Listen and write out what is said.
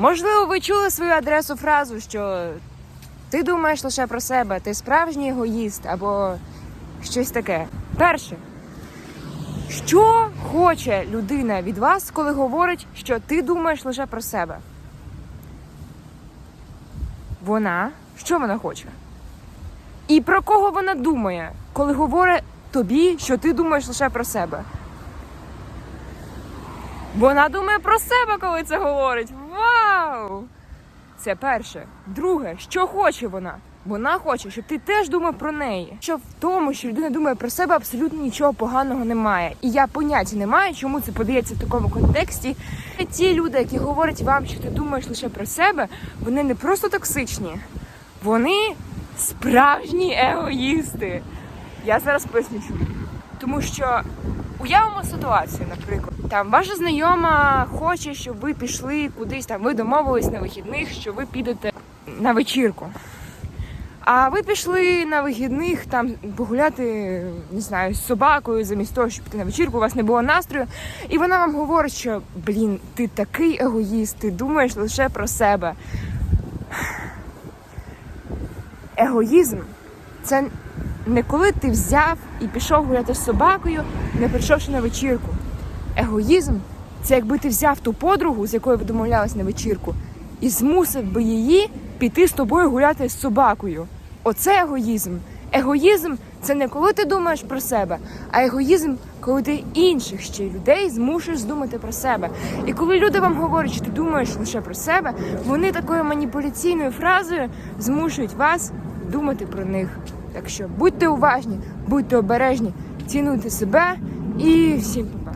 Можливо, ви чули свою адресу фразу, що ти думаєш лише про себе, ти справжній егоїст або щось таке. Перше, що хоче людина від вас, коли говорить, що ти думаєш лише про себе? Вона, що вона хоче? І про кого вона думає, коли говорить тобі, що ти думаєш лише про себе? Вона думає про себе, коли це говорить. Вау! Це перше. Друге, що хоче вона? Вона хоче, щоб ти теж думав про неї. Що в тому, що людина думає про себе, абсолютно нічого поганого немає. І я поняття не маю, чому це подається в такому контексті. Ті люди, які говорять вам, що ти думаєш лише про себе, вони не просто токсичні, вони справжні егоїсти. Я зараз поясню. Тому що уявимо ситуацію, наприклад, там ваша знайома хоче, щоб ви пішли кудись, там ви домовились на вихідних, що ви підете на вечірку. А ви пішли на вихідних там погуляти, не знаю, з собакою, замість того, щоб піти на вечірку, у вас не було настрою. І вона вам говорить, що блін, ти такий егоїст, ти думаєш лише про себе. Егоїзм це не коли ти взяв і пішов гуляти з собакою, не прийшовши на вечірку. Егоїзм це якби ти взяв ту подругу, з якою ви домовлялись на вечірку, і змусив би її піти з тобою гуляти з собакою. Оце егоїзм. Егоїзм це не коли ти думаєш про себе, а егоїзм, коли ти інших ще людей змушуєш думати про себе. І коли люди вам говорять, що ти думаєш лише про себе, вони такою маніпуляційною фразою змушують вас думати про них. Так що будьте уважні, будьте обережні, цінуйте себе і всім. па-па.